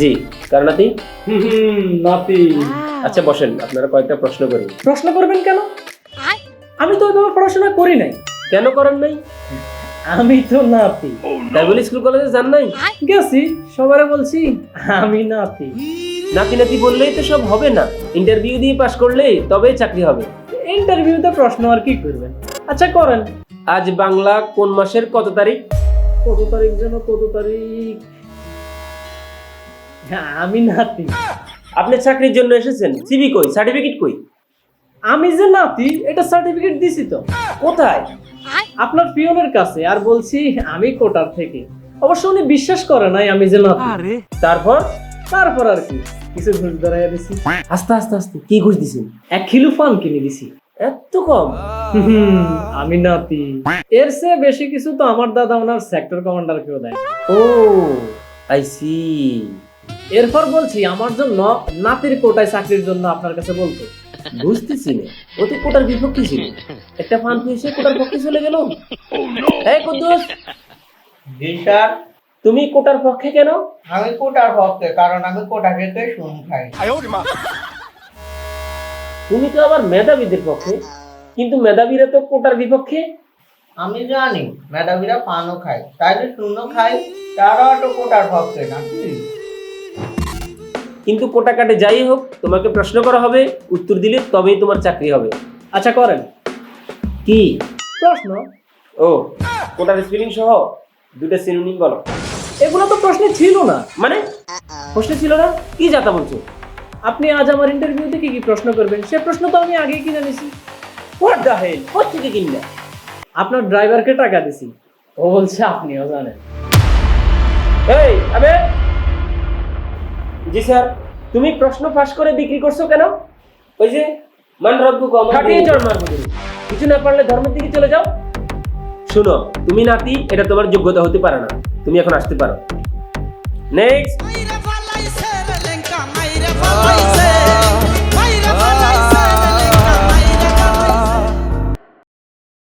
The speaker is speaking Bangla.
জি কার নাতি? নাতি। আচ্ছা বসেন আপনারা কয়েকটা প্রশ্ন করি। প্রশ্ন করবেন কেন? আমি তো ওইভাবে পড়াশোনা করি নাই। কেন করেন নাই? আমি তো নাতি। তাই বলে স্কুল কলেজে যান নাই? গেছি সবারে বলছি আমি নাতি। নাতি নাতি বললেই তো সব হবে না। ইন্টারভিউ দিয়ে পাশ করলেই তবেই চাকরি হবে। ইন্টারভিউতে প্রশ্ন আর কি করবেন? আচ্ছা করেন। আজ বাংলা কোন মাসের কত তারিখ? কত তারিখ যেন কত তারিখ? হ্যাঁ আমি নাতি। আপনি চাকরির জন্য এসেছেন সিবি কই সার্টিফিকেট কই? আমি যে নাতি এটা সার্টিফিকেট দিছি তো। কোথায়? আপনার পিয়নের কাছে আর বলছি আমি কোটার থেকে। অবশ্য উনি বিশ্বাস করে নাই আমি যে নাতি। তারপর? তারপর আর কি। কিছু ঘুষ ধরাইয়া দিছি। আস্তে আস্তে আস্তে কি ঘুষ দিছেন? এক কিলো পান কিনে দিছি। এত কম। আমি নাতি। এর চেয়ে বেশি কিছু তো আমার দাদা ওনার সেক্টর কমান্ডার কেউ দেয়। ও আই সি এরপর বলছি আমার জন্য নাতির কোটায় চাকরির জন্য আপনার কাছে বলতে। বুঝতেছি না। ও তো কোটার বিপক্ষে ছিল। একটা ফান কোটার পক্ষে চলে গেল। এই কুদ্দুস! স্যার। তুমি কোটার পক্ষে কেন? আমি কোটার ভক্ত কারণ আমি কোটা খেতে শুন খাই তুমি তো আবার মেধাবীদের পক্ষে। কিন্তু মেধাবীরা তো কোটার বিপক্ষে। আমি জানি মেধাবীরা পানও খায়। তাই যে শূন্য খাই তারাও তো কোটার ভক্ত নাকি? কিন্তু কোটা কাটে যাই হোক তোমাকে প্রশ্ন করা হবে উত্তর দিলে তবেই তোমার চাকরি হবে। আচ্ছা করেন। কি? প্রশ্ন? ও কোটার স্পেলিং সহ দুটো সিনোনিম বলো। এগুলো তো প্রশ্ন ছিল না। মানে? প্রশ্ন ছিল না? কি যাতা বলছো? আপনি আজ আমার ইন্টারভিউতে কি কি প্রশ্ন করবেন? সে প্রশ্ন তো আমি আগেই কিনে নিছি। হোয়াট দ্য হেল কোথেকে কিনলে? আপনার ড্রাইভারকে টাকা দিছি। ও বলছে আপনিও জানেন। এই আবে! জি স্যার। তুমি প্রশ্ন ফাঁস করে বিক্রি করছ কেন? ওই যে মান রব্বু কম খাটিয়ে কিছু না পারলে ধর্মের দিকে চলে যাও। শুনো তুমি নাতি এটা তোমার যোগ্যতা হতে পারে না। তুমি এখন আসতে পারো। নেক্সট